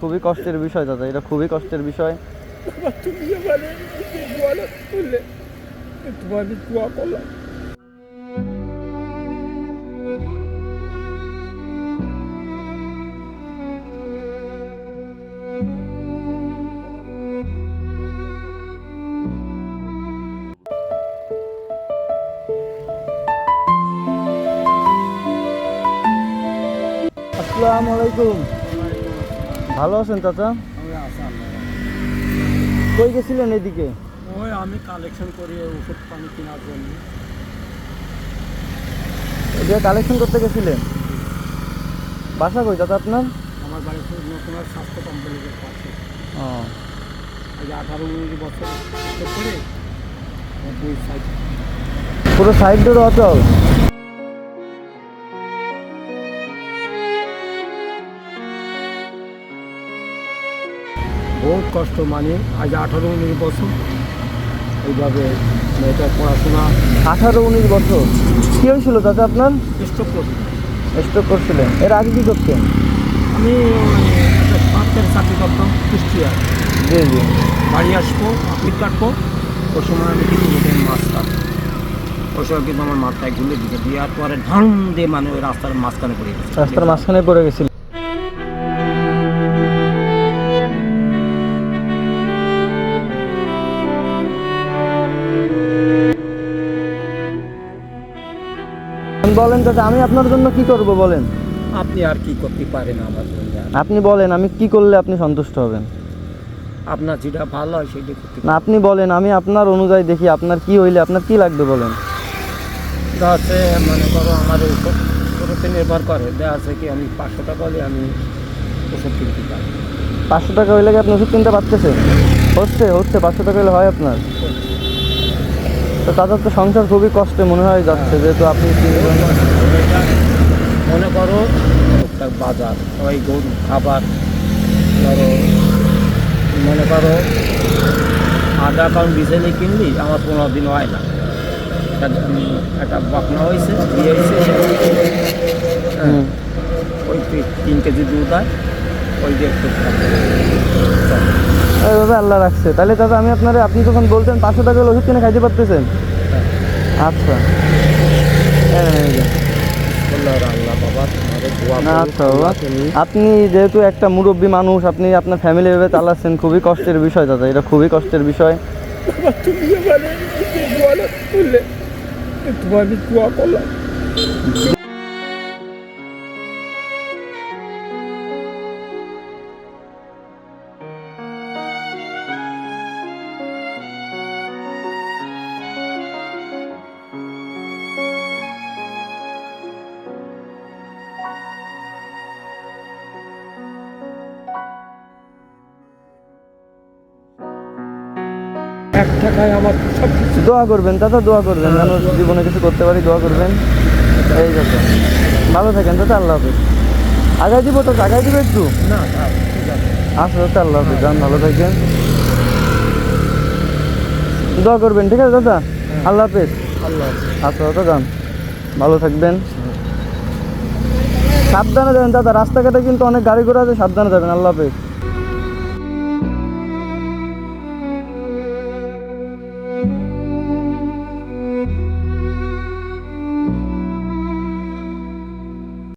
খুবই কষ্টের বিষয় দাদা এটা খুবই কষ্টের বিষয়। আসসালামু আলাইকুম। ভালো আছেন চাচা? কই গেছিলেন এদিকে? ওই আমি কালেকশন করি ওষুধ পানি কেনার জন্য। এটা কালেকশন করতে গেছিলেন? বাসা কই চাচা আপনার? আমার বাড়িতে নতুন স্বাস্থ্য কমপ্লেক্সের পাশে। ও। আঠারো উনিশ বছর করে দুই সাইড। পুরো সাইড ডোর অচল? বহুত কষ্ট মানে আজ আঠারো উনিশ বছর। এইভাবে মেয়েটার পড়াশোনা। আঠারো উনিশ বছর। কি হয়েছিল চাচা আপনার? স্টপ করি স্ট্রোক করছিলেন। এর আগে কি করতেন? আমি একটা চাকরি করতাম কুষ্টিয়া। জি জি। বাড়ি আসব আপনি কাটবো। ওই সময় আমি কিন্তু হোটেল মাছ কাটবো ওই সময় কিন্তু আমার মাথায় গুলে দিকে দেওয়ার পরে ঢাম দিয়ে মানে ওই রাস্তার মাঝখানে পড়ে গেছে। রাস্তার মাঝখানে পড়ে গেছিল বলেন দাদা আমি আপনার জন্য কি করব বলেন? আপনি আর কি করতে পারেন আমার জন্য? আপনি বলেন আমি কি করলে আপনি সন্তুষ্ট হবেন? আপনার যেটা ভালো হয় সেটা করতে না আপনি বলেন আমি আপনার অনুযায়ী দেখি আপনার কি হইলে আপনার কি লাগবে বলেন? যাচ্ছে মনে করো আমার ওষুধে নির্ভর করে। দেখা আছে কি আমি পাঁচশো টাকা হলে আমি ওষুধ কিনতে পারি। পাঁচশো টাকা হইলে কি আপনি ওষুধ কিনতে পারতেছেন? হচ্ছে হচ্ছে পাঁচশো টাকা হলে হয় আপনার? তো তাদের তো সংসার খুবই কষ্টে মনে হয় যাচ্ছে যেহেতু আপনি কিনবেন। মনে করো একটা বাজার ওই গরু খাবার ধরো মনে করো আধা পাউন্ড বিছানি কিনলি আমার পনেরো দিন হয় না। একটা বকনা হয়েছে বিয়ে হয়েছে হ্যাঁ, ওই তিন কেজি দুধ হয় ওই দিয়ে একটু খাব। এইভাবে আল্লাহ রাখছে। তাহলে দাদা আমি আপনার আপনি যখন বলতেন পাঁচশো টাকা ওষুধ কিনে খাইতে পারতেছেন? আচ্ছা। এই নেন, এই যে। বলল, "আর আল্লাহ বাবা। তোমাদের দোয়া না করুক, আচ্ছা আপনি যেহেতু একটা মুরব্বী মানুষ আপনি আপনার ফ্যামিলি ভেবে চালাচ্ছেন খুবই কষ্টের বিষয় দাদা এটা খুবই কষ্টের বিষয়। তোমার দোয়া করলাম। এক টাকায় আমার সব কিছু দোয়া করবেন দাদা দোয়া করবেন যেন জীবনে কিছু করতে পারি দোয়া করবেন। এই কথা ভালো থাকেন দাদা আল্লাহ হাফিজ। আগাই দিব তো আগাই দিব একটু? না না আচ্ছা দাদা আল্লাহ হাফিজ যান ভালো থাকেন। দোয়া করবেন ঠিক আছে দাদা? আল্লাহ হাফিজ। আল্লাহ আচ্ছা দাদা যান। ভালো থাকবেন। সাবধানে যাবেন দাদা রাস্তাঘাটে কিন্তু অনেক গাড়ি ঘোড়া আছে সাবধানে যাবেন আল্লাহ হাফিজ।